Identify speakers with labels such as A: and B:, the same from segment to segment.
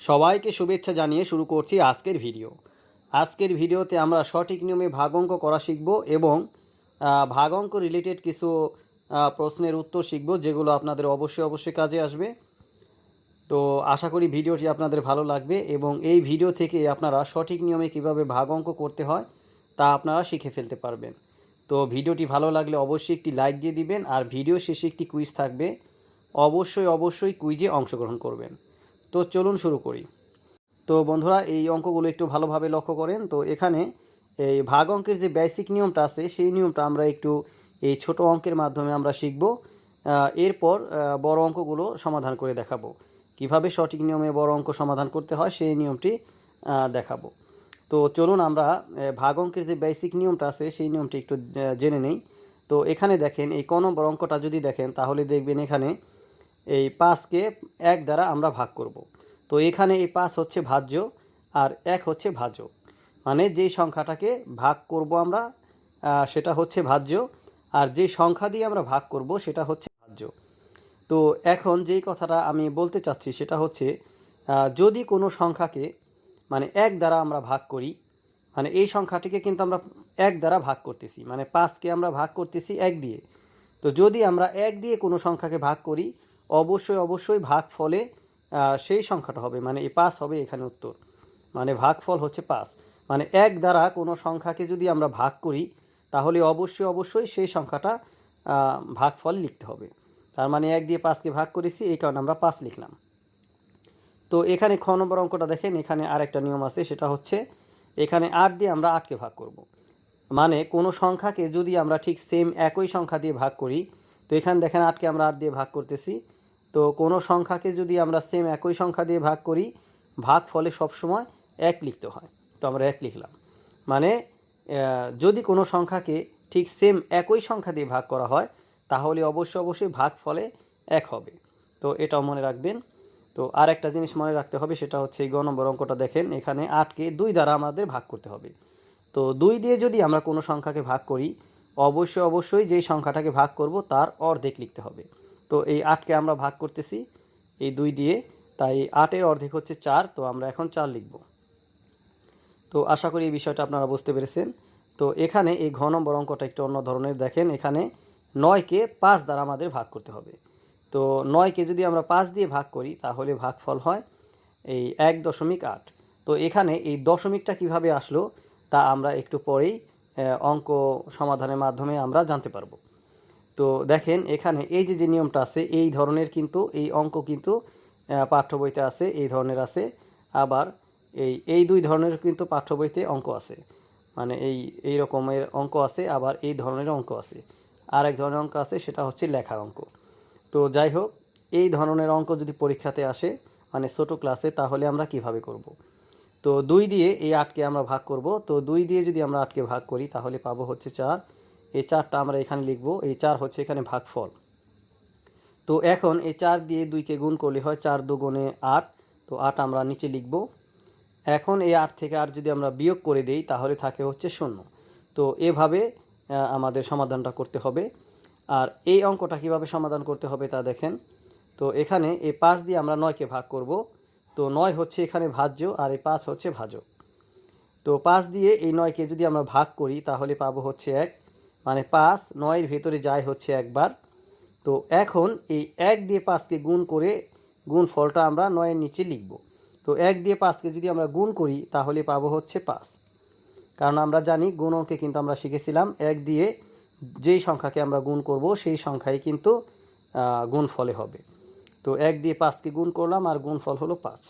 A: সবাইকে শুভেচ্ছা জানিয়ে শুরু করছি আজকের ভিডিও। আজকের ভিডিওতে আমরা সঠিক নিয়মে ভাগ অঙ্ক করা শিখব এবং ভাগ অঙ্ক রিলেটেড কিছু প্রশ্নের উত্তর শিখব যেগুলো আপনাদের অবশ্যই অবশ্যই কাজে আসবে। তো আশা করি ভিডিওটি আপনাদের ভালো লাগবে এবং এই ভিডিও থেকে আপনারা সঠিক নিয়মে কীভাবে ভাগ অঙ্ক করতে হয় তা আপনারা শিখে ফেলতে পারবেন। তো ভিডিওটি ভালো লাগলে অবশ্যই একটি লাইক দিয়ে দিবেন আর ভিডিও শেষে একটি কুইজ থাকবে। অবশ্যই অবশ্যই কুইজে অংশগ্রহণ করবেন। তো চলুন শুরু করি। তো বন্ধুরা, এই অঙ্কগুলো একটু ভালোভাবে লক্ষ্য করেন। তো এখানে এই ভাগ অঙ্কের যে বেসিক নিয়মটা আছে, সেই নিয়মটা আমরা একটু এই ছোট অঙ্কের মাধ্যমে আমরা শিখব। এরপর বড় অঙ্কগুলো সমাধান করে দেখাবো। কীভাবে সঠিক নিয়মে বড় অঙ্ক সমাধান করতে হয়, সেই নিয়মটি দেখাবো। তো চলুন আমরা ভাগ অঙ্কের যে বেসিক নিয়মটা আছে, সেই নিয়মটি একটু জেনে নেই। তো এখানে দেখেন, এই ক নম্বর অঙ্কটা যদি দেখেন, তাহলে দেখবেন এখানে এই পাঁচকে এক দ্বারা আমরা ভাগ করব। তো এখানে এই পাঁচ হচ্ছে ভাজ্য আর এক হচ্ছে ভাজক মানে যেই সংখ্যাটাকে ভাগ করব আমরা সেটা হচ্ছে ভাজ্য আর যেই সংখ্যা দিয়ে আমরা ভাগ করব সেটা হচ্ছে ভাজ্য। তো এখন যেই কথাটা আমি বলতে চাচ্ছি সেটা হচ্ছে যদি কোনো সংখ্যাকে মানে এক দ্বারা আমরা ভাগ করি মানে এই সংখ্যাটিকে কিন্তু আমরা এক দ্বারা ভাগ করতেছি মানে পাঁচকে আমরা ভাগ করতেছি এক দিয়ে। তো যদি আমরা এক দিয়ে কোনো সংখ্যাকে ভাগ করি অবশ্যই অবশ্যই ভাগ ফলে আহ, সেই সংখ্যাটা হবে। মানে এই পাঁচ হবে এখানে উত্তর। মানে ভাগফল হচ্ছে পাঁচ। মানে এক দ্বারা কোনো সংখ্যাকে যদি আমরা ভাগ করি তাহলে অবশ্যই অবশ্যই সেই সংখ্যাটা আহ, ভাগফল লিখতে হবে। তার মানে এক দিয়ে পাঁচকে ভাগ করেছি এই কারণে আমরা পাঁচ লিখলাম। তো এখানে খ নম্বর অঙ্কটা দেখেন এখানে আরেকটা নিয়ম আছে সেটা হচ্ছে এখানে আট দিয়ে আমরা আটকে ভাগ করব। মানে কোনো সংখ্যাকে যদি আমরা ঠিক সেম একই সংখ্যা দিয়ে ভাগ করি তো এখানে দেখেন আটকে আমরা আট দিয়ে ভাগ করতেছি। তো কোনো সংখ্যাকে যদি আমরা সেম একই সংখ্যা দিয়ে ভাগ করি ভাগ ফলে সবসময় এক লিখতে হয়। তো আমরা এক লিখলাম। মানে যদি কোনো সংখ্যাকে ঠিক সেম একই সংখ্যা দিয়ে ভাগ করা হয়, তাহলে অবশ্যই অবশ্যই ভাগ ফলে এক হবে। তো এটাও মনে রাখবেন। তো আর একটা জিনিস মনে রাখতে হবে, সেটা হচ্ছে এই গ নম্বর অঙ্কটা দেখেন। এখানে আটকে দুই দ্বারা আমাদের ভাগ করতে হবে। তো দুই দিয়ে যদি আমরা কোনো সংখ্যাকে ভাগ করি অবশ্যই অবশ্যই যেই সংখ্যাটাকে ভাগ করব, তার অর্ধেক লিখতে হবে। তো এই আটকে আমরা ভাগ করতেছি, এই দুই দিয়ে, তাই আটের অর্ধেক হচ্ছে চার, তো আমরা এখন চার লিখব। তো আশা করি এই বিষয়টা আপনারা বুঝতে পেরেছেন। তো এখানে এই ঘ নম্বর অঙ্কটা একটু অন্য ধরনের দেখেন, এখানে নয়কে পাঁচ দ্বারা আমাদের ভাগ করতে হবে। তো নয়কে যদি আমরা পাঁচ দিয়ে ভাগ করি, তাহলে ভাগফল হয় এই এক দশমিক আট। তো এখানে এই দশমিকটা কীভাবে আসলো, তা আমরা একটু পরেই অঙ্ক সমাধানের মাধ্যমে আমরা জানতে পারব। তো দেখেন, এখানে এই যে যে নিয়মটা আছে, এই ধরনের কিন্তু, এই অঙ্ক কিন্তু পাঠ্য বইতে আছে, এই ধরনের আছে। আবার এই এই দুই ধরনের কিন্তু পাঠ্য বইতে অঙ্ক আছে। মানে এই এই রকমের অঙ্ক আছে, আবার এই ধরনের অঙ্ক আছে। আর এক ধরনের অঙ্ক আছে, সেটা হচ্ছে লেখার অঙ্ক। তো যাই হোক, এই ধরনের অঙ্ক যদি পরীক্ষাতে আসে মানে ছোটো ক্লাসে, তাহলে আমরা কীভাবে করব। তো দুই দিয়ে এই আটকে আমরা ভাগ করব। তো দুই দিয়ে যদি আমরা আটকে ভাগ করি, তাহলে পাবো হচ্ছে চার। এই চারটা আমরা এখানে লিখব। এই চার হচ্ছে এখানে ভাগফল। তো এখন এই চার দিয়ে দুইকে গুণ করলে হয় চার দুগুণে আট। তো আট আমরা নিচে লিখব। এখন এই আট থেকে আট যদি আমরা বিয়োগ করে দেই, তাহলে থাকে হচ্ছে শূন্য। তো এভাবে আমাদের সমাধানটা করতে হবে। আর এই অঙ্কটা কীভাবে সমাধান করতে হবে তা দেখেন। তো এখানে এই পাঁচ দিয়ে আমরা নয়কে ভাগ করব। তো নয় হচ্ছে এখানে ভাজ্য আর এই পাঁচ হচ্ছে ভাজক। তো পাঁচ দিয়ে এই নয়কে যদি আমরা ভাগ করি, তাহলে পাবো হচ্ছে এক। মানে পাঁচ, নয়ের ভেতরে যায় হচ্ছে একবার। তো এখন এই এক দিয়ে পাঁচকে গুণ করে গুণ ফলটা আমরা নয়ের নিচে লিখব। তো এক দিয়ে পাঁচকে যদি আমরা গুণ করি, তাহলে পাবো হচ্ছে পাঁচ। কারণ আমরা জানি গুণ অঙ্কে কিন্তু আমরা শিখেছিলাম, এক দিয়ে যেই সংখ্যাকে আমরা গুণ করব, সেই সংখ্যাই কিন্তু গুণ ফলে হবে। তো এক দিয়ে পাঁচকে গুণ করলাম আর গুণ ফল হলো পাঁচ।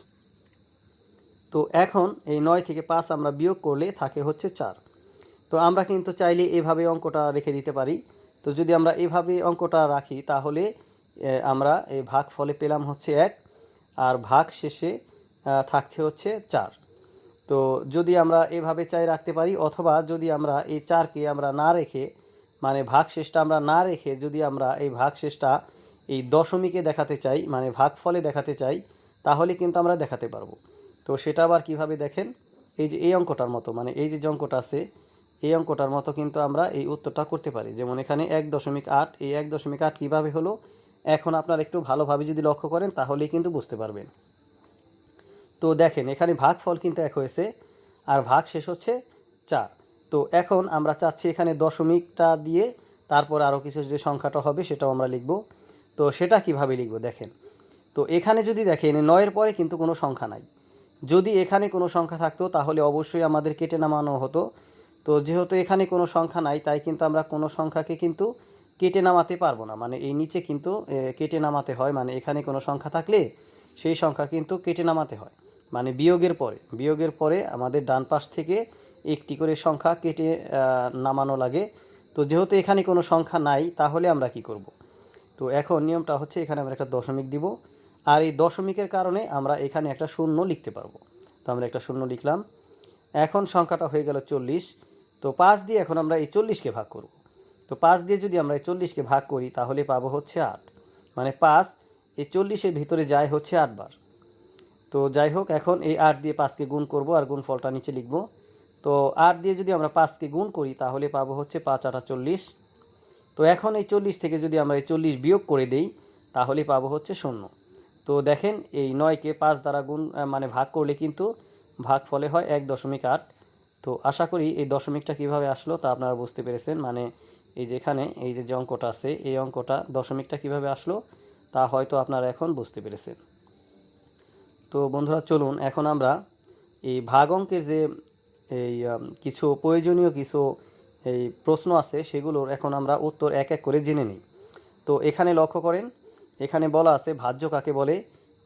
A: তো এখন এই নয় থেকে পাঁচ আমরা বিয়োগ করলে থাকে হচ্ছে চার। তো আমরা কিন্তু চাইলে এভাবে অঙ্কটা রেখে দিতে পারি। তো যদি আমরা এভাবে অঙ্কটা রাখি, তাহলে আমরা এই ভাগ ফলে পেলাম হচ্ছে এক, আর ভাগ শেষে থাকছে হচ্ছে চার। তো যদি আমরা এভাবে চাই রাখতে পারি, অথবা যদি আমরা এই চারকে আমরা না রেখে মানে ভাগ শেষটা আমরা না রেখে যদি আমরা এই ভাগ শেষটা এই দশমিকে দেখাতে চাই মানে ভাগ ফলে দেখাতে চাই, তাহলে কিন্তু আমরা দেখাতে পারব। তো সেটা আবার কীভাবে দেখেন? এই যে এই অঙ্কটার মতো মানে এই যে অঙ্কটা আছে এই অঙ্কটার মতো কিন্তু আমরা এই উত্তরটা করতে পারি। যেমন এখানে এক দশমিক আট, এই এক দশমিক আট কীভাবে হলো? এখন আপনার একটু ভালোভাবে যদি লক্ষ্য করেন, তাহলেই কিন্তু বুঝতে পারবেন। তো দেখেন, এখানে ভাগফল কিন্তু এক হয়েছে, আর ভাগ শেষ হচ্ছে চার। তো এখন আমরা চাচ্ছি এখানে দশমিকটা দিয়ে তারপর আরও কিছু যে সংখ্যাটা হবে, সেটাও আমরা লিখব। তো সেটা কীভাবে লিখব? দেখেন, তো এখানে যদি দেখেন, নয়ের পরে কিন্তু কোনো সংখ্যা নাই। যদি এখানে কোনো সংখ্যা থাকতো, তাহলে অবশ্যই আমাদের কেটে নামানো হতো। তো যেহেতু এখানে কোনো সংখ্যা নাই, তাই কিন্তু আমরা কোনো সংখ্যাকে কিন্তু কেটে নামাতে পারব না। মানে এই নিচে কিন্তু কেটে নামাতে হয়। মানে এখানে কোনো সংখ্যা থাকলে সেই সংখ্যা কিন্তু কেটে নামাতে হয়। মানে বিয়োগের পরে বিয়োগের পরে আমাদের ডান পাশ থেকে একটি করে সংখ্যা কেটে নামানো লাগে। তো যেহেতু এখানে কোনো সংখ্যা নাই, তাহলে আমরা কি করব? তো এখন নিয়মটা হচ্ছে, এখানে আমরা একটা দশমিক দিব। আর এই দশমিকের কারণে আমরা এখানে একটা শূন্য লিখতে পারব। তো আমরা একটা শূন্য লিখলাম। এখন সংখ্যাটা হয়ে গেল চল্লিশ। তো পাঁচ দিয়ে এখন আমরা এই চল্লিশকে ভাগ করব। তো পাঁচ দিয়ে যদি আমরা এই চল্লিশকে ভাগ করি, তাহলে পাবো হচ্ছে আট। মানে পাঁচ, এই চল্লিশের ভিতরে যায় হচ্ছে আটবার তো যাই হোক, এখন এই আট দিয়ে পাঁচকে গুণ করব আর গুণ ফলটা নিচে লিখব। তো আট দিয়ে যদি আমরা পাঁচকে গুণ করি, তাহলে পাবো হচ্ছে পাঁচ, আটা চল্লিশ। তো এখন এই চল্লিশ থেকে যদি আমরা এই চল্লিশ বিয়োগ করে দেই, তাহলে পাবো হচ্ছে শূন্য। তো দেখেন, এই নয়কে পাঁচ দ্বারা গুণ মানে ভাগ করলে কিন্তু ভাগ ফলে হয় এক দশমিক আট। তো আশা করি এই দশমিকটা কীভাবে আসলো তা আপনারা বুঝতে পেরেছেন। মানে এই যেখানে এই যে যে অঙ্কটা আছে, এই অঙ্কটা দশমিকটা কীভাবে আসলো তা হয়তো আপনারা এখন বুঝতে পেরেছেন। তো বন্ধুরা, চলুন এখন আমরা এই ভাগ অঙ্কের যে এই কিছু প্রয়োজনীয় কিছু এই প্রশ্ন আছে সেগুলোর এখন আমরা উত্তর এক এক করে জেনে নিই। তো এখানে লক্ষ্য করেন, এখানে বলা আছে ভাজ্য কাকে বলে,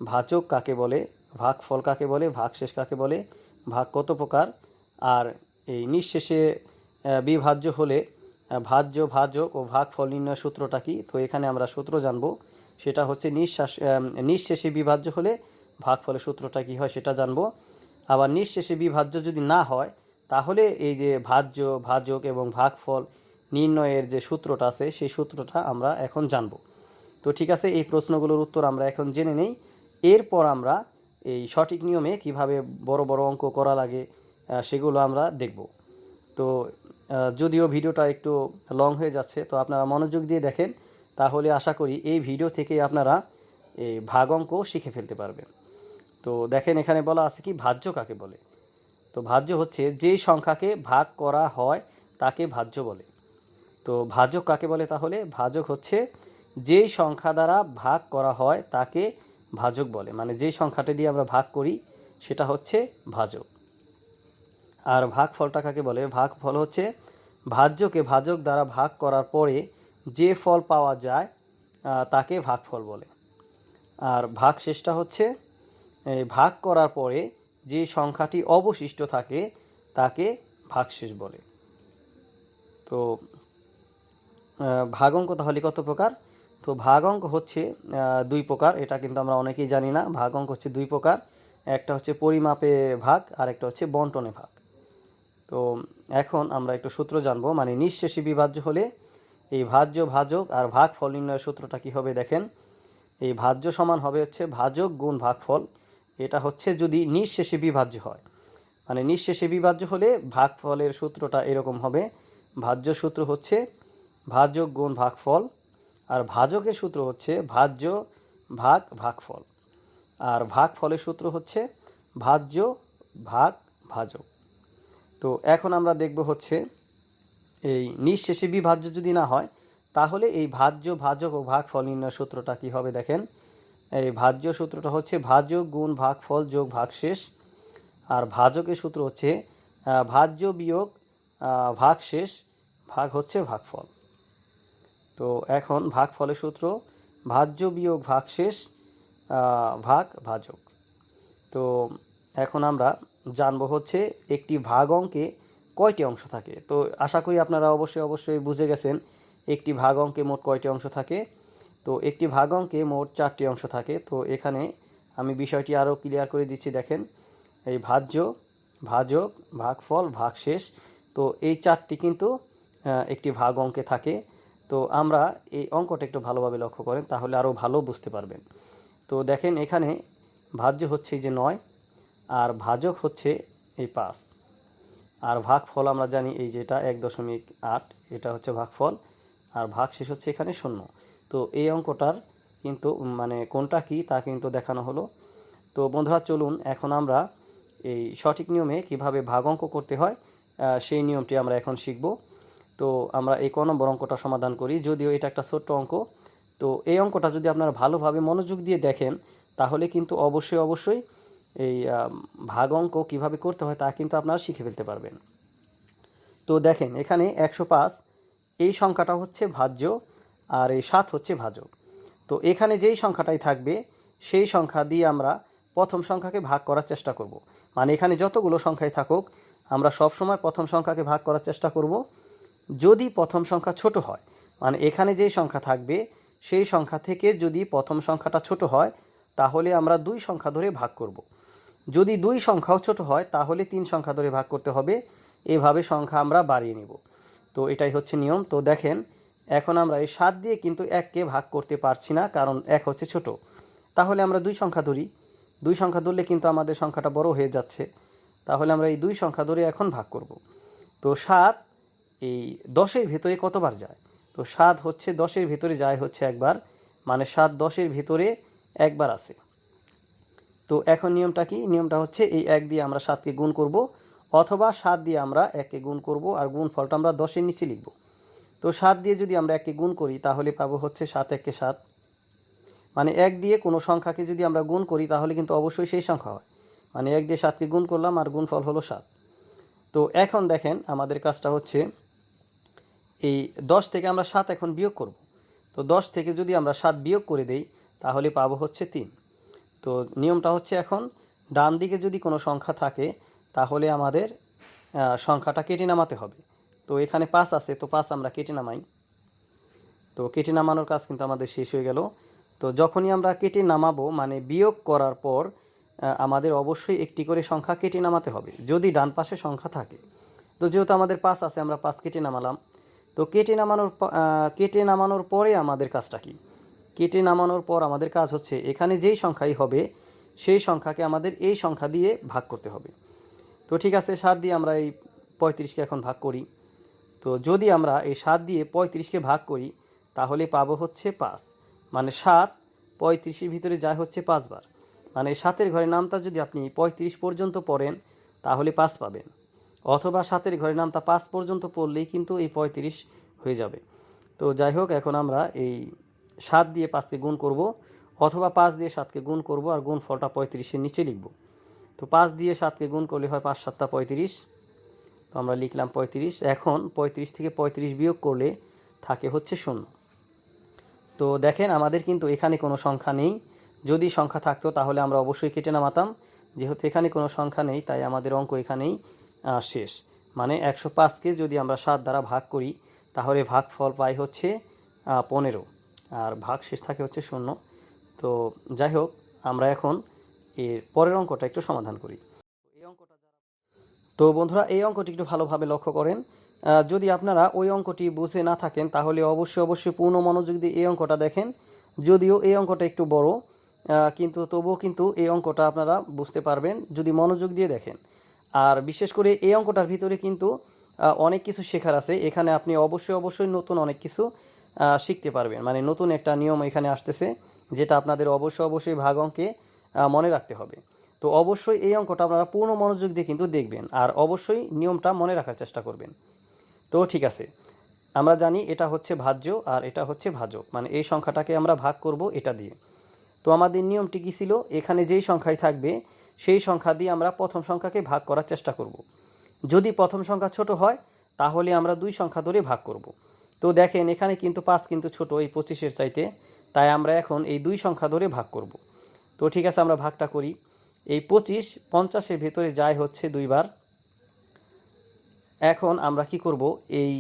A: ভাজক কাকে বলে ভাগ ফল কাকে বলে ভাগ শেষ কাকে বলে, ভাগ কত প্রকার আর এই নিঃশেষে বিভাজ্য হলে ভাজ্য, ভাজক ও ভাগ ফল নির্ণয় সূত্রটা কি? তো এখানে আমরা সূত্র জানব। সেটা হচ্ছে নিঃশ্বাস নিঃশেষে বিভাজ্য হলে ভাগফলের সূত্রটা কি হয় সেটা জানব। আবার নিঃশেষে বিভাজ্য যদি না হয়, তাহলে এই যে ভাজ্য, ভাজক এবং ভাগফল নির্ণয়ের যে সূত্রটা আছে, সেই সূত্রটা আমরা এখন জানব। তো ঠিক আছে, এই প্রশ্নগুলোর উত্তর আমরা এখন জেনে নেই। এরপর আমরা এই সঠিক নিয়মে কীভাবে বড় বড় অঙ্ক করা লাগে সেগুলো আমরা দেখব। তো যদিও ভিডিওটা একটু লং হয়ে যাচ্ছে, তো আপনারা মনোযোগ দিয়ে দেখেন, তাহলে আশা করি এই ভিডিও থেকে আপনারা এই ভাগ অঙ্ক শিখে ফেলতে পারবেন। তো দেখেন, এখানে বলা আছে কি, ভাজ্য কাকে বলে? তো ভাজ্য হচ্ছে যেই সংখ্যাকে ভাগ করা হয় তাকে ভাজ্য বলে। তো ভাজক কাকে বলে তাহলে? ভাজক হচ্ছে যেই সংখ্যা দ্বারা ভাগ করা হয় তাকে ভাজক বলে। মানে যেই সংখ্যাটা দিয়ে আমরা ভাগ করি, সেটা হচ্ছে ভাজক। আর ভাগ ফলটা কাকে বলে? ভাগ ফল হচ্ছে ভাজ্যকে ভাজক দ্বারা ভাগ করার পরে যে ফল পাওয়া যায় তাকে ভাগফল বলে। আর ভাগ শেষটা হচ্ছে ভাগ করার পরে যে সংখ্যাটি অবশিষ্ট থাকে, তাকে ভাগশেষ বলে। তো ভাগ অঙ্ক তাহলে কত প্রকার? তো ভাগ অঙ্ক হচ্ছে দুই প্রকার, এটা কিন্তু আমরা অনেকেই জানি না। ভাগ অঙ্ক হচ্ছে দুই প্রকার, একটা হচ্ছে পরিমাপে ভাগ আর একটা হচ্ছে বন্টনে ভাগ। তো এখন আমরা একটু সূত্র জানব মানে নিঃশেষী বিভাজ্য হলে এই ভাজ্য ভাজক আর ভাগ ফল নির্ণয়ের সূত্রটা কি হবে দেখেন। এই ভাজ্য সমান হবে হচ্ছে ভাজক গুণ ভাগফল। এটা হচ্ছে যদি নিঃশেষে বিভাজ্য হয়। মানে নিঃশেষে বিভাজ্য হলে ভাগফলের সূত্রটা এরকম হবে। ভাজ্য সূত্র হচ্ছে ভাজক গুণ ভাগফল আর ভাজকের সূত্র হচ্ছে ভাজ্য ভাগ ভাগফল। আর ভাগফলের সূত্র হচ্ছে ভাজ্য ভাগ ভাজক। তো এখন আমরা দেখব হচ্ছে এই নিঃশেষে বিভাজ্য যদি না হয়, তাহলে এই ভাজ্য, ভাজক ও ভাগফল নির্ণয় সূত্রটা কি হবে দেখেন? এই ভাজ্য সূত্রটা হচ্ছে ভাজক গুণ ভাগফল যোগ ভাগশেষ, আর ভাজকের সূত্র হচ্ছে ভাজ্য বিয়োগ ভাগশেষ ভাগ হচ্ছে ভাগফল। তো এখন ভাগফলের সূত্র, ভাজ্য বিয়োগ ভাগশেষ ভাগ ভাজক। তো এখন আমরা জানব হচ্ছে একটি ভাগ অঙ্কে কয়টি অংশ থাকে। তো আশা করি আপনারা অবশ্যই অবশ্যই বুঝে গেছেন একটি ভাগ অঙ্কে মোট কয়টি অংশ থাকে। তো একটি ভাগ অঙ্কে মোট চারটি অংশ থাকে। তো এখানে আমি বিষয়টি আরও ক্লিয়ার করে দিচ্ছি, দেখেন। এই ভাজ্য, ভাজক, ভাগফল, ভাগশেষ, তো এই চারটি কিন্তু একটি ভাগ অঙ্কে থাকে। তো আমরা এই অঙ্কটা একটু ভালোভাবে লক্ষ্য করেন, তাহলে আরও ভালো বুঝতে পারবেন। তো দেখেন এখানে ভাজ্য হচ্ছে যে নয় আর ভাজক হচ্ছে এই পাঁচ। আর ভাগফল আমরা জানি এই যেটা এক দশমিক আট, এটা হচ্ছে ভাগফল। আর ভাগ শেষ হচ্ছে এখানে শূন্য। তো এই অঙ্কটার কিন্তু মানে কোনটা কি তা কিন্তু দেখানো হলো। তো বন্ধুরা, চলুন এখন আমরা এই সঠিক নিয়মে কীভাবে ভাগ অঙ্ক করতে হয় সেই নিয়মটি আমরা এখন শিখব। তো আমরা এই ক নম্বর অঙ্কটা সমাধান করি। যদিও এটা একটা ছোট্ট অঙ্ক, তো এই অঙ্কটা যদি আপনারা ভালোভাবে মনোযোগ দিয়ে দেখেন, তাহলে কিন্তু অবশ্যই অবশ্যই এই ভাগ অঙ্ক কীভাবে করতে হয় তা কিন্তু আপনারা শিখে ফেলতে পারবেন তো দেখেন, এখানে একশো পাঁচ, এই সংখ্যাটা হচ্ছে ভাজ্য আর এই সাত হচ্ছে ভাজক তো এখানে যেই সংখ্যাটাই থাকবে, সেই সংখ্যা দিয়ে আমরা প্রথম সংখ্যাকে ভাগ করার চেষ্টা করব। মানে এখানে যতগুলো সংখ্যাই থাকুক, আমরা সব সময় প্রথম সংখ্যাকে ভাগ করার চেষ্টা করব যদি প্রথম সংখ্যা ছোট হয় মানে এখানে যেই সংখ্যা থাকবে, সেই সংখ্যা থেকে যদি প্রথম সংখ্যাটা ছোট হয়, তাহলে আমরা দুই সংখ্যা ধরে ভাগ করব। যদি দুই সংখ্যাও ছোট হয়, তাহলে তিন সংখ্যা ধরে ভাগ করতে হবে। এভাবে সংখ্যা আমরা বাড়িয়ে নিব। তো এটাই হচ্ছে নিয়ম। তো দেখেন, এখন আমরা এই সাত দিয়ে কিন্তু এককে ভাগ করতে পারছি না, কারণ এক হচ্ছে ছোট। তাহলে আমরা দুই সংখ্যা ধরি। দুই সংখ্যা ধরলে কিন্তু আমাদের সংখ্যাটা বড় হয়ে যাচ্ছে। তাহলে আমরা এই দুই সংখ্যা ধরে এখন ভাগ করব। তো সাত, এই দশের ভেতরে কতবার যায়? তো সাত হচ্ছে দশের ভেতরে যায় হচ্ছে একবার। মানে সাত দশের ভেতরে একবার আছে। তো এখন নিয়মটা কি? নিয়মটা হচ্ছে এই এক দিয়ে আমরা সাতকে গুণ করব অথবা সাত দিয়ে আমরা এককে গুণ করব আর গুণ ফলটা আমরা দশের নিচে লিখব। তো সাত দিয়ে যদি আমরা এককে গুণ করি তাহলে পাবো হচ্ছে সাত, এককে সাত। মানে এক দিয়ে কোনো সংখ্যাকে যদি আমরা গুণ করি তাহলে কিন্তু অবশ্যই সেই সংখ্যা হয়। মানে এক দিয়ে সাতকে গুণ করলাম আর গুণ ফল হলো সাত। তো এখন দেখেন আমাদের কাজটা হচ্ছে এই দশ থেকে আমরা সাত এখন বিয়োগ করব। তো দশ থেকে যদি আমরা সাত বিয়োগ করে দেই তাহলে পাবো হচ্ছে তিন। তো নিয়মটা হচ্ছে এখন ডান দিকে যদি কোনো সংখ্যা থাকে, তাহলে আমাদের সংখ্যাটা কেটে নামাতে হবে। তো এখানে পাঁচ আছে, তো পাঁচ আমরা কেটে নামাই। তো কেটে নামানোর কাজ কিন্তু আমাদের শেষ হয়ে গেল। তো যখনই আমরা কেটে নামাবো মানে বিয়োগ করার পর আমাদের অবশ্যই একটি করে সংখ্যা কেটে নামাতে হবে। যদি ডান পাশে সংখ্যা থাকে। তো যেহেতু আমাদের পাঁচ আছে, আমরা পাঁচ কেটে নামালাম। তো কেটে নামানোর কেটে নামানোর পরে আমাদের কাজটা কি? কেটে নামানোর পর আমাদের কাজ হচ্ছে এখানে যেই সংখ্যাই হবে, সেই সংখ্যাকে আমাদের এই সংখ্যা দিয়ে ভাগ করতে হবে। তো ঠিক আছে, সাত দিয়ে আমরা এই পঁয়ত্রিশকে এখন ভাগ করি। তো যদি আমরা এই সাত দিয়ে পঁয়ত্রিশকে ভাগ করি, তাহলে পাবো হচ্ছে পাঁচ। মানে সাত পঁয়ত্রিশের ভিতরে যায় হচ্ছে পাঁচবার। মানে সাতের ঘরে নামটা যদি আপনি পঁয়ত্রিশ পর্যন্ত পড়েন, তাহলে পাঁচ পাবেন। অথবা সাতের ঘরে নামটা পাঁচ পর্যন্ত পড়লেই কিন্তু এই পঁয়ত্রিশ হয়ে যাবে। তো যাই হোক, এখন আমরা এই সাত দিয়ে পাঁচকে গুণ করব অথবা পাঁচ দিয়ে সাতকে গুণ করব আর গুণ ফলটা পঁয়ত্রিশের নিচে লিখব। তো পাঁচ দিয়ে সাতকে গুণ করলে হয় পাঁচ সাতটা পঁয়ত্রিশ। তো আমরা লিখলাম পঁয়ত্রিশ। এখন পঁয়ত্রিশ থেকে পঁয়ত্রিশ বিয়োগ করলে থাকে হচ্ছে শূন্য। তো দেখেন আমাদের কিন্তু এখানে কোনো সংখ্যা নেই। যদি সংখ্যা থাকতো তাহলে আমরা অবশ্যই কেটে নামাতাম। যেহেতু এখানে কোনো সংখ্যা নেই, তাই আমাদের অঙ্ক এখানেই শেষ। মানে একশো পাঁচকে যদি আমরা সাত দ্বারা ভাগ করি, তাহলে ভাগ ফল পাই হচ্ছে পনেরো। আর ভাগ শেষ থাকে হচ্ছে শূন্য। তো যাই হোক, আমরা এখন এর পরের অঙ্কটা একটু সমাধান করি। এই অঙ্কটা তো বন্ধুরা, এই অঙ্কটি একটু ভালোভাবে লক্ষ্য করেন। যদি আপনারা ওই অঙ্কটি বুঝে না থাকেন, তাহলে অবশ্যই অবশ্যই পূর্ণ মনোযোগ দিয়ে এই অঙ্কটা দেখেন। যদিও এই অঙ্কটা একটু বড় কিন্তু তবুও কিন্তু এই অঙ্কটা আপনারা বুঝতে পারবেন যদি মনোযোগ দিয়ে দেখেন। আর বিশেষ করে এই অঙ্কটার ভিতরে কিন্তু অনেক কিছু শেখার আছে। এখানে আপনি অবশ্যই অবশ্যই নতুন অনেক কিছু শিখতে পারবেন। মানে নতুন একটা নিয়ম এখানে আসতেছে, যেটা আপনাদের অবশ্যই অবশ্যই ভাগ অঙ্কে মনে রাখতে হবে। তো অবশ্যই এই অঙ্কটা আপনারা পূর্ণ মনোযোগ দিয়ে কিন্তু দেখবেন আর অবশ্যই নিয়মটা মনে রাখার চেষ্টা করবেন। তো ঠিক আছে, আমরা জানি এটা হচ্ছে ভাজ্য আর এটা হচ্ছে ভাজক মানে এই সংখ্যাটাকে আমরা ভাগ করব এটা দিয়ে। তো আমাদের নিয়মটি কী ছিল? এখানে যেই সংখ্যাই থাকবে, সেই সংখ্যা দিয়ে আমরা প্রথম সংখ্যাকে ভাগ করার চেষ্টা করব। যদি প্রথম সংখ্যা ছোট হয়, তাহলে আমরা দুই সংখ্যা ধরে ভাগ করব। তো দেখেন, এখানে কিন্তু পাঁচ কিন্তু ছোট, এই পঁচিশের চাইতে। তাই আমরা এখন এই দুই সংখ্যা ধরে ভাগ করব। তো ঠিক আছে, আমরা ভাগটা করি। এই পঁচিশ পঞ্চাশের ভেতরে যায় হচ্ছে দুইবার। এখন আমরা কি করব? এই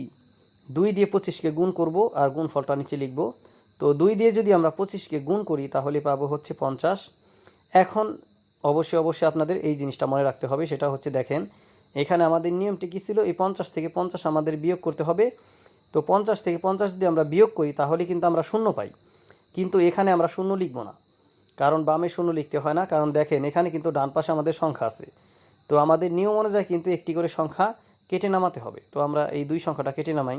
A: দুই দিয়ে পঁচিশকে গুণ করব আর গুণ ফলটা নিচে লিখব। তো দুই দিয়ে যদি আমরা পঁচিশকে গুণ করি, তাহলে পাবো হচ্ছে পঞ্চাশ। এখন অবশ্যই অবশ্যই আপনাদের এই জিনিসটা মনে রাখতে হবে। সেটা হচ্ছে, দেখেন, এখানে আমাদের নিয়মটি কী ছিল? এই পঞ্চাশ থেকে পঞ্চাশ আমাদের বিয়োগ করতে হবে। তো পঞ্চাশ থেকে পঞ্চাশ যদি আমরা বিয়োগ করি, তাহলে কিন্তু আমরা শূন্য পাই। কিন্তু এখানে আমরা শূন্য লিখব না। কারণ বামে শূন্য লিখতে হয় না। কারণ দেখেন, এখানে কিন্তু ডান পাশে আমাদের সংখ্যা আছে। তো আমাদের নিয়ম অনুযায়ী কিন্তু একটি করে সংখ্যা কেটে নামাতে হবে। তো আমরা এই দুই সংখ্যাটা কেটে নামাই।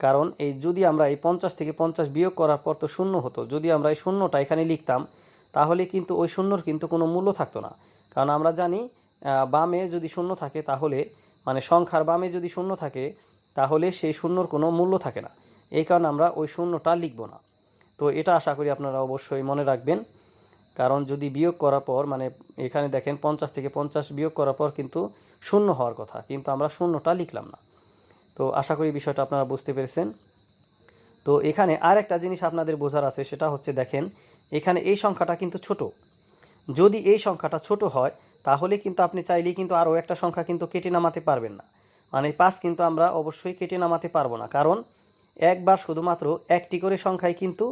A: কারণ এই যদি আমরা এই পঞ্চাশ থেকে পঞ্চাশ বিয়োগ করার পর তো শূন্য হতো। যদি আমরা এই শূন্যটা এখানে লিখতাম, তাহলে কিন্তু ওই শূন্যর কিন্তু কোনো মূল্য থাকতো না। কারণ আমরা জানি বামে যদি শূন্য থাকে, তাহলে মানে সংখ্যার বামে যদি শূন্য থাকে তাহলে সেই শূন্যর কোনো মূল্য থাকে না। এই কারণে আমরা ওই শূন্যটা লিখব না। তো এটা আশা করি আপনারা অবশ্যই মনে রাখবেন। কারণ যদি বিয়োগ করার পর মানে এখানে দেখেন পঞ্চাশ থেকে পঞ্চাশ বিয়োগ করার পর কিন্তু শূন্য হওয়ার কথা, কিন্তু আমরা শূন্যটা লিখলাম না। তো আশা করি বিষয়টা আপনারা বুঝতে পেরেছেন। তো এখানে আর একটা জিনিস আপনাদের বোঝার আছে, সেটা হচ্ছে দেখেন, এখানে এই সংখ্যাটা কিন্তু ছোট। যদি এই সংখ্যাটা ছোট হয়, তাহলে কিন্তু আপনি চাইলেই কিন্তু আরও একটা সংখ্যা কিন্তু কেটে নামাতে পারবেন না। মানে পাঁচ কিন্তু আমরা অবশ্যই কেটে নামাতে পারব না। কারণ একবার শুধুমাত্র একটি করে সংখ্যায় কিন্তু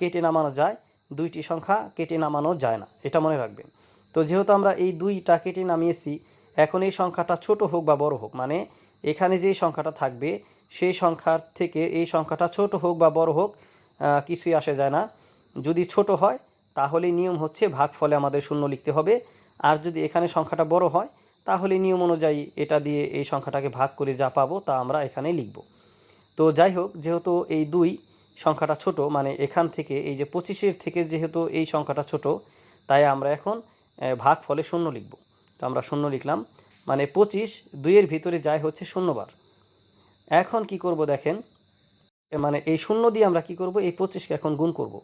A: কেটে নামানো যায়, দুইটি সংখ্যা কেটে নামানো যায় না। এটা মনে রাখবেন। তো যেহেতু আমরা এই দুইটা কেটে নামিয়েছি, এখন এই সংখ্যাটা ছোট হোক বা বড় হোক মানে এখানে যেই সংখ্যাটা থাকবে, সেই সংখ্যার থেকে এই সংখ্যাটা ছোট হোক বা বড় হোক কিছুই আসে যায় না। যদি ছোট হয় তাহলে নিয়ম হচ্ছে ভাগ ফলে আমাদের শূন্য লিখতে হবে। আর যদি এখানে সংখ্যাটা বড় হয় তাহলে নিয়ম অনুযায়ী এটা দিয়ে এই সংখ্যাটাকে ভাগ করে যা পাবো তা আমরা এখানে লিখব। তো যাই হোক, যেহেতু এই দুই সংখ্যাটা ছোট মানে এখান থেকে এই যে পঁচিশের থেকে যেহেতু এই সংখ্যাটা ছোট, তাই আমরা এখন ভাগ ফলে শূন্য লিখব। তো আমরা শূন্য লিখলাম মানে পঁচিশ দুইয়ের ভিতরে যায় হচ্ছে শূন্যবার। এখন কি করব দেখেন মানে এই শূন্য দিয়ে আমরা কি করব, এই পঁচিশকে এখন গুণ করব।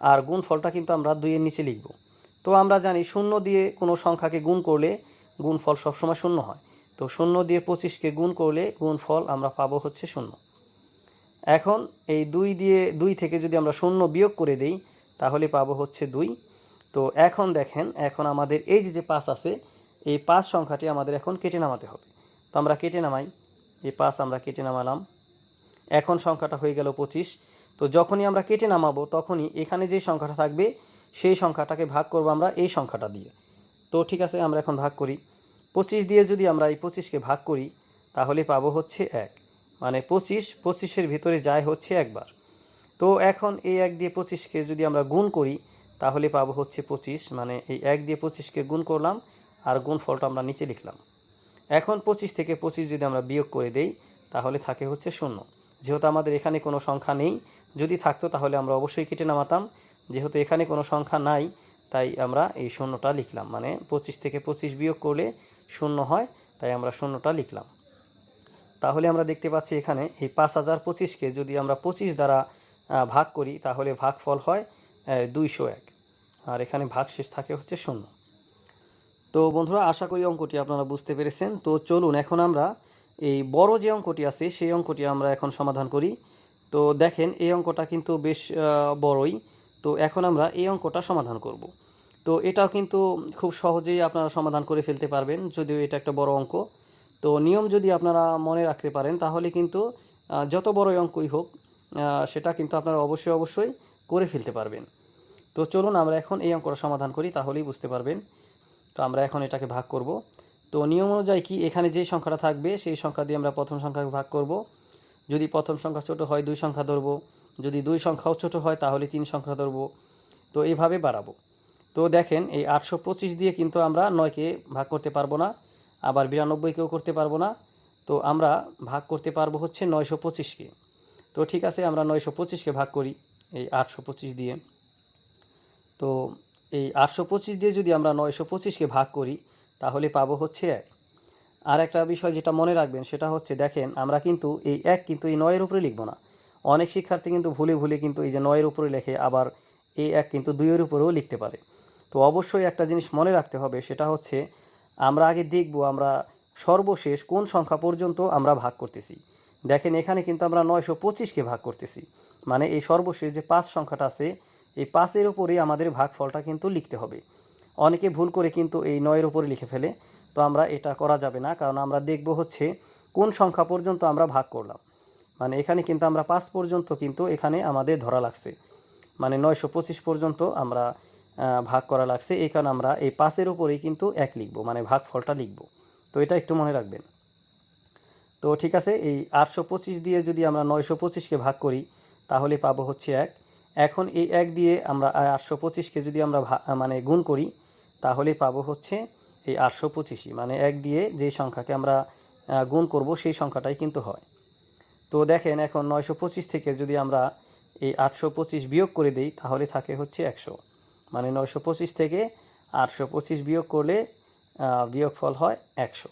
A: আর গুণ ফলটা কিন্তু আমরা দুইয়ের নিচে লিখব। তো আমরা জানি শূন্য দিয়ে কোনো সংখ্যাকে গুণ করলে গুণ ফল সবসময় শূন্য হয়। তো শূন্য দিয়ে পঁচিশকে গুণ করলে গুণ ফল আমরা পাবো হচ্ছে শূন্য। এখন এই দুই দিয়ে দুই থেকে যদি আমরা শূন্য বিয়োগ করে দেই, তাহলে পাবো হচ্ছে দুই। তো এখন দেখেন, এখন আমাদের এই যে যে পাঁচ আছে, এই পাঁচ সংখ্যাটি আমাদের এখন কেটে নামাতে হবে। তো আমরা কেটে নামাই। এই পাঁচ আমরা কেটে নামালাম। এখন সংখ্যাটা হয়ে গেল পঁচিশ। তো যখনই আমরা কেটে নামাবো, তখনই এখানে যে সংখ্যাটা থাকবে, সেই সংখ্যাটাকে ভাগ করব আমরা এই সংখ্যাটা দিয়ে। তো ঠিক আছে, আমরা এখন ভাগ করি। পঁচিশ দিয়ে যদি আমরা এই পঁচিশকে ভাগ করি, তাহলে পাবো হচ্ছে এক। মানে পঁচিশ, পঁচিশের ভিতরে যায় হচ্ছে একবার। তো এখন এই এক দিয়ে পঁচিশকে যদি আমরা গুণ করি, তাহলে পাবো হচ্ছে পঁচিশ। মানে এই এক দিয়ে পঁচিশকে গুণ করলাম, আর গুণ ফলটা আমরা নিচে লিখলাম। এখন পঁচিশ থেকে পঁচিশ যদি আমরা বিয়োগ করে দেই, তাহলে থাকে হচ্ছে শূন্য। যেহেতু আমাদের এখানে কোনো সংখ্যা নেই, যদি থাকতো তাহলে আমরা অবশ্যই কেটে নামাতাম। যেহেতু এখানে কোনো সংখ্যা নাই, তাই আমরা এই শূন্যটা লিখলাম। মানে পঁচিশ থেকে পঁচিশ বিয়োগ করলে শূন্য হয়, তাই আমরা শূন্যটা লিখলাম। তাহলে আমরা দেখতে পাচ্ছি এখানে এই পাঁচ হাজার পঁচিশকে যদি আমরা পঁচিশ দ্বারা ভাগ করি, তাহলে ভাগফল হয় দুইশো এক। আর এখানে ভাগশেষ থাকে হচ্ছে শূন্য। তো বন্ধুরা, আশা করি অঙ্কটি আপনারা বুঝতে পেরেছেন। তো চলুন, এখন আমরা এই বড় যে অঙ্কটি আছে, সেই অঙ্কটি আমরা এখন সমাধান করি। তো দেখেন, এই অঙ্কটা কিন্তু বেশ বড়ই। তো এখন আমরা এই অঙ্কটা সমাধান করব। তো এটাও কিন্তু খুব সহজেই আপনারা সমাধান করে ফেলতে পারবেন, যদিও এটা একটা বড় অঙ্ক। তো নিয়ম যদি আপনারা মনে রাখতে পারেন, তাহলে কিন্তু যত বড় অঙ্কই হোক সেটা কিন্তু আপনারা অবশ্যই অবশ্যই করে ফেলতে পারবেন। তো চলুন আমরা এখন এই অঙ্কটা সমাধান করি, তাহলেই বুঝতে পারবেন। তো আমরা এখন এটাকে ভাগ করব। তো নিয়ম অনুযায়ী কি এখানে যে সংখ্যাটা থাকবে, সেই সংখ্যা দিয়ে আমরা প্রথম সংখ্যাকে ভাগ করব। যদি প্রথম সংখ্যা ছোট হয়, দুই সংখ্যা ধরবো। যদি দুই সংখ্যাও ছোট হয়, তাহলে তিন সংখ্যা ধরবো। তো এইভাবে বাড়াবো। তো দেখেন, এই আটশো পঁচিশ দিয়ে কিন্তু আমরা নয়কে ভাগ করতে পারব না, আবার বিরানব্বইকেও করতে পারব না। তো আমরা ভাগ করতে পারব হচ্ছে নয়শো পঁচিশকে। তো ঠিক আছে, আমরা নয়শো পঁচিশকে ভাগ করি এই আটশো পঁচিশ দিয়ে। তো এই আটশো পঁচিশ দিয়ে যদি আমরা নয়শো পঁচিশকে ভাগ করি, তাহলে পাবো হচ্ছে এক। আর একটা বিষয় যেটা মনে রাখবেন, সেটা হচ্ছে দেখেন, আমরা কিন্তু এই এক কিন্তু এই নয়ের উপরে লিখব না। অনেক শিক্ষার্থী কিন্তু ভুলে ভুলে কিন্তু এই যে নয়ের উপরে লেখে, আবার এই এক কিন্তু দুইয়ের উপরেও লিখতে পারে। তো অবশ্যই একটা জিনিস মনে রাখতে হবে, সেটা হচ্ছে আমরা আগে দেখব আমরা সর্বশেষ কোন সংখ্যা পর্যন্ত আমরা ভাগ করতেছি। দেখেন এখানে কিন্তু আমরা নয়শো পঁচিশকে ভাগ করতেছি। মানে এই সর্বশেষ যে পাঁচ সংখ্যাটা আছে, এই পাঁচের উপরেই আমাদের ভাগফলটা কিন্তু লিখতে হবে। অনেকে ভুল করে কিন্তু এই নয়ের উপরে লিখে ফেলে, তো আমরা এটা করা যাবে না, কারণ আমরা দেখব হচ্ছে কোন সংখ্যা পর্যন্ত আমরা ভাগ করলাম। মানে এখানে কিন্তু আমরা পাঁচ পর্যন্ত কিন্তু এখানে আমাদের ধরা লাগছে। মানে নয়শো পঁচিশ পর্যন্ত আমরা ভাগ করা লাগছে। এই কারণে আমরা এই পাঁচের উপরেই কিন্তু এক লিখব মানে ভাগ ফলটা লিখব। তো এটা একটু মনে রাখবেন। তো ঠিক আছে, এই আটশো পঁচিশ দিয়ে যদি আমরা নয়শো পঁচিশকে ভাগ করি, তাহলে পাবো হচ্ছে এক। এখন এই এক দিয়ে আমরা আটশো পঁচিশকে যদি আমরা মানে গুণ করি, তাহলে পাবো হচ্ছে এই আটশো পঁচিশই মানে এক দিয়ে যে সংখ্যাকে আমরা গুণ করব, সেই সংখ্যাটাই কিন্তু হয়। তো দেখেন, এখন নয়শো পঁচিশ থেকে যদি আমরা এই আটশো পঁচিশ বিয়োগ করে দিই, তাহলে থাকে হচ্ছে একশো। মানে নয়শো পঁচিশ থেকে আটশো পঁচিশ বিয়োগ করলে বিয়োগফল হয় একশো।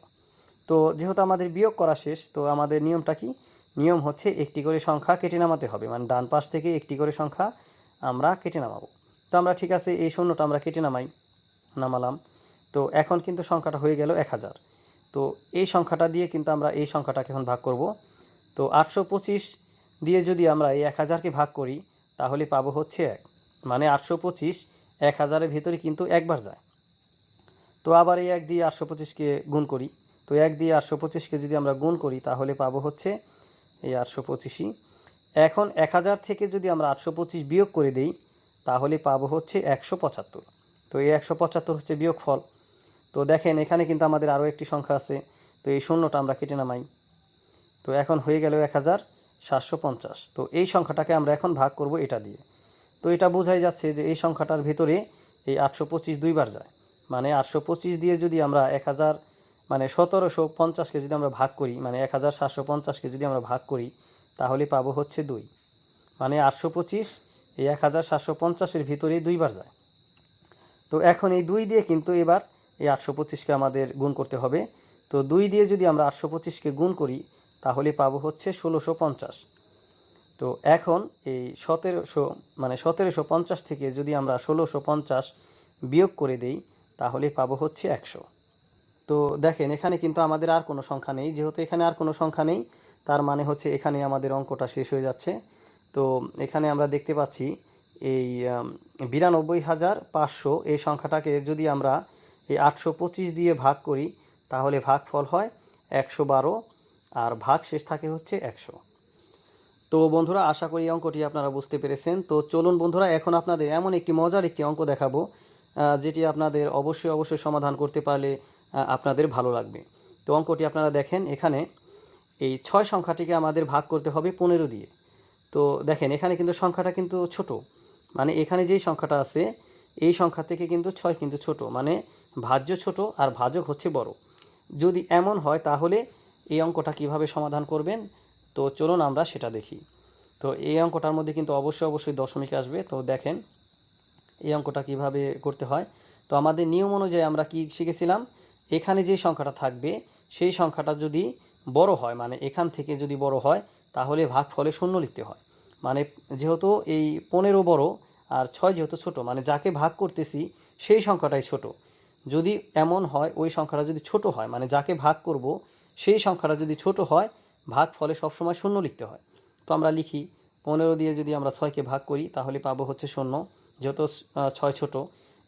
A: তো যেহেতু আমাদের বিয়োগ করা শেষ, তো আমাদের নিয়মটা কি? নিয়ম হচ্ছে একটি করে সংখ্যা কেটে নামাতে হবে। মানে ডান পাশ থেকে একটি করে সংখ্যা আমরা কেটে নামাবো। তো আমরা ঠিক আছে, এই শূন্যটা আমরা কেটে নামাই, নামালাম। তো এখন কিন্তু সংখ্যাটা হয়ে গেল এক হাজার। তো এই সংখ্যাটা দিয়ে কিন্তু আমরা এই সংখ্যাটাকে এখন ভাগ করব। তো আটশো পঁচিশ দিয়ে যদি আমরা এই এক হাজারকে ভাগ করি, তাহলে পাবো হচ্ছে এক। মানে আটশো পঁচিশ, এক হাজারের ভিতরে কিন্তু একবার যায়। তো আবার এই এক দিয়ে আটশো পঁচিশকে গুণ করি। তো এক দিয়ে আটশো পঁচিশকে যদি আমরা গুণ করি, তাহলে পাবো হচ্ছে এই আটশো পঁচিশই। এখন এক হাজার থেকে যদি আমরা আটশো পঁচিশ বিয়োগ করে দিই, তাহলে পাবো হচ্ছে একশো পঁচাত্তর। তো এই একশো পঁচাত্তর হচ্ছে বিয়োগ ফল তো দেখেন, এখানে কিন্তু আমাদের আরও একটি সংখ্যা আছে। তো এই শূন্যটা আমরা কেটে নামাই। তো এখন হয়ে গেল এক হাজার। সাতশো পঞ্চাশ। তো এই সংখ্যাটাকে আমরা এখন ভাগ করব এটা দিয়ে। তো এটা বোঝাই যাচ্ছে যে এই সংখ্যাটার ভিতরে এই আটশো পঁচিশ দুইবার যায়। মানে আটশো পঁচিশ দিয়ে যদি আমরা এক হাজার মানে সতেরোশো পঞ্চাশকে যদি আমরা ভাগ করি মানে এক হাজার সাতশো পঞ্চাশকে যদি আমরা ভাগ করি, তাহলে পাবো হচ্ছে দুই। মানে আটশো পঁচিশ এই এক হাজার সাতশো পঞ্চাশের ভিতরে দুইবার যায়। তো এখন এই দুই দিয়ে কিন্তু এবার এই আটশো পঁচিশকে আমাদের গুণ করতে হবে। তো দুই দিয়ে যদি আমরা আটশো পঁচিশকে গুণ করি তাহলে পাবো হচ্ছে ষোলোশো পঞ্চাশ। তো এখন এই সতেরোশো মানে সতেরোশো পঞ্চাশ থেকে যদি আমরা ষোলোশো পঞ্চাশ বিয়োগ করে দেই, তাহলে পাবো হচ্ছে একশো। তো দেখেন, এখানে কিন্তু আমাদের আর কোনো সংখ্যা নেই। যেহেতু এখানে আর কোনো সংখ্যা নেই, তার মানে হচ্ছে এখানে আমাদের অঙ্কটা শেষ হয়ে যাচ্ছে। তো এখানে আমরা দেখতে পাচ্ছি এই বিরানব্বই হাজার পাঁচশো, এই সংখ্যাটাকে যদি আমরা এই আটশো পঁচিশ দিয়ে ভাগ করি, তাহলে ভাগফল হয় একশো বারো আর ভাগ শেষ থাকে হচ্ছে একশো। তো বন্ধুরা, আশা করি অঙ্কটি আপনারা বুঝতে পেরেছেন। তো চলুন বন্ধুরা, এখন আপনাদের এমন একটি মজার একটি অঙ্ক দেখাবো যেটি আপনাদের অবশ্যই অবশ্যই সমাধান করতে পারলে আপনাদের ভালো লাগবে। তো অঙ্কটি আপনারা দেখেন, এখানে এই ছয় সংখ্যাটিকে আমাদের ভাগ করতে হবে পনেরো দিয়ে। তো দেখেন, এখানে কিন্তু সংখ্যাটা কিন্তু ছোট। মানে এখানে যেই সংখ্যাটা আছে, এই সংখ্যা থেকে কিন্তু ছয় কিন্তু ছোট। মানে ভাজ্য ছোট আর ভাজক হচ্ছে বড়। যদি এমন হয়, তাহলে এই অঙ্কটা কীভাবে সমাধান করবেন? তো চলুন আমরা সেটা দেখি। তো এই অঙ্কটার মধ্যে কিন্তু অবশ্যই অবশ্যই দশমিক আসবে। তো দেখেন, এই অঙ্কটা কীভাবে করতে হয়? তো আমাদের নিয়ম অনুযায়ী আমরা কি শিখেছিলাম? এখানে যে সংখ্যাটা থাকবে, সেই সংখ্যাটা যদি বড় হয় মানে এখান থেকে যদি বড় হয়, তাহলে ভাগ ফলে শূন্য লিখতে হয়। মানে যেহেতু এই পনেরো বড় আর ছয় যেহেতু ছোট মানে যাকে ভাগ করতেছি, সেই সংখ্যাটাই ছোট। যদি এমন হয়, ওই সংখ্যাটা যদি ছোট হয় মানে যাকে ভাগ করব সেই সংখ্যাটা যদি ছোট হয় ভাগ ফলে সবসময় শূন্য লিখতে হয়। তো আমরা লিখি, পনেরো দিয়ে যদি আমরা ছয়কে ভাগ করি, তাহলে পাবো হচ্ছে শূন্য। যেহেতু ছয় ছোট,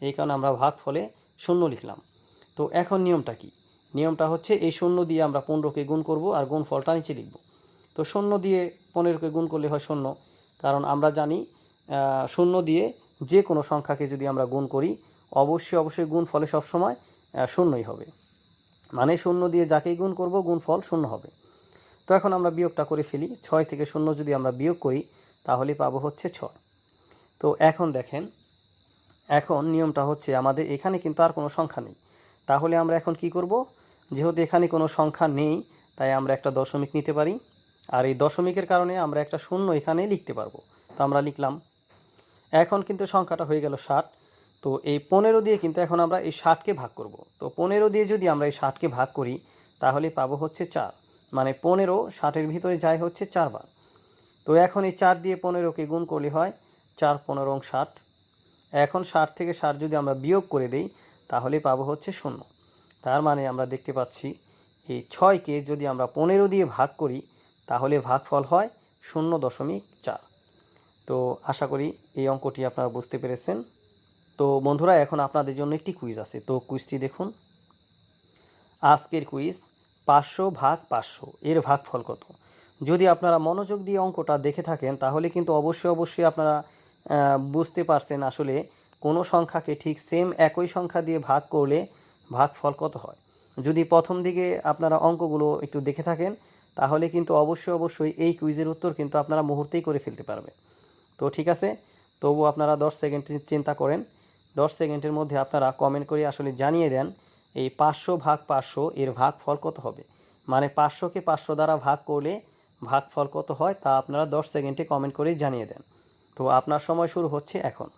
A: এই কারণে আমরা ভাগ ফলে শূন্য লিখলাম। তো এখন নিয়মটা কি? নিয়মটা হচ্ছে এই শূন্য দিয়ে আমরা পনেরোকে গুণ করব আর গুণ ফলটা নিচে লিখব। তো শূন্য দিয়ে পনেরোকে গুণ করলে হয় শূন্য, কারণ আমরা জানি শূন্য দিয়ে যে কোনো সংখ্যাকে যদি আমরা গুণ করি, অবশ্যই অবশ্যই গুণ ফলে সবসময় শূন্যই হবে। মানে শূন্য দিয়ে যাকেই গুণ করব গুণ ফল শূন্য হবে। তো এখন আমরা বিয়োগটা করে ফেলি। ছয় থেকে শূন্য যদি আমরা বিয়োগ করি, তাহলে পাবো হচ্ছে ছয়। তো এখন দেখেন, এখন নিয়মটা হচ্ছে আমাদের এখানে কিন্তু আর কোনো সংখ্যা নেই। তাহলে আমরা এখন কি করব? যেহেতু এখানে কোনো সংখ্যা নেই, তাই আমরা একটা দশমিক নিতে পারি। আর এই দশমিকের কারণে আমরা একটা শূন্য এখানে লিখতে পারব। তো আমরা লিখলাম, এখন কিন্তু সংখ্যাটা হয়ে গেল ষাট। তো এই পনেরো দিয়ে কিন্তু এখন আমরা এই ষাটকে ভাগ করব। তো পনেরো দিয়ে যদি আমরা এই ষাটকে ভাগ করি, তাহলে পাবো হচ্ছে চার। মানে পনেরো ষাটের ভিতরে যায় হচ্ছে চারবার। তো এখন এই চার দিয়ে পনেরোকে গুণ করলে হয় চার পনেরো ষাট। এখন ষাট থেকে ষাট যদি আমরা বিয়োগ করে দেই, তাহলে পাবো হচ্ছে শূন্য। তার মানে আমরা দেখতে পাচ্ছি এই ছয়কে যদি আমরা পনেরো দিয়ে ভাগ করি, তাহলে ভাগফল হয় শূন্য দশমিক চার। তো আশা করি এই অঙ্কটি আপনারা বুঝতে পেরেছেন। তো বন্ধুরা, এখন আপনাদের জন্য একটি কুইজ আছে। তো কুইজটি দেখুন। আজকের কুইজ পাঁচশো ভাগ পাঁচশো। এর ভাগফল কত? যদি আপনারা মনোযোগ দিয়ে অঙ্কটা দেখে থাকেন, তাহলে কিন্তু অবশ্যই অবশ্যই আপনারা বুঝতে পারছেন আসলে কোনো সংখ্যাকে ঠিক সেম একই সংখ্যা দিয়ে ভাগ করলে ভাগফল কত হয়। যদি প্রথম দিকে আপনারা অঙ্কগুলো একটু দেখে থাকেন, তাহলে কিন্তু অবশ্যই অবশ্যই এই কুইজের উত্তর কিন্তু আপনারা মুহূর্তেই করে ফেলতে পারবেন। তো ঠিক আছে? তবু আপনারা দশ সেকেন্ড চিন্তা করেন। দশ সেকেন্ডের মধ্যে আপনারা কমেন্ট করে আসলে জানিয়ে দেন এই পাঁচশো ভাগ পাঁচশো এর ভাগ ফল কত হবে। মানে পাঁচশোকে পাঁচশো দ্বারা ভাগ করলে ভাগ ফল কত হয় তা আপনারা দশ সেকেন্ডে কমেন্ট করে জানিয়ে দেন। তো আপনার সময় শুরু হচ্ছে এখন।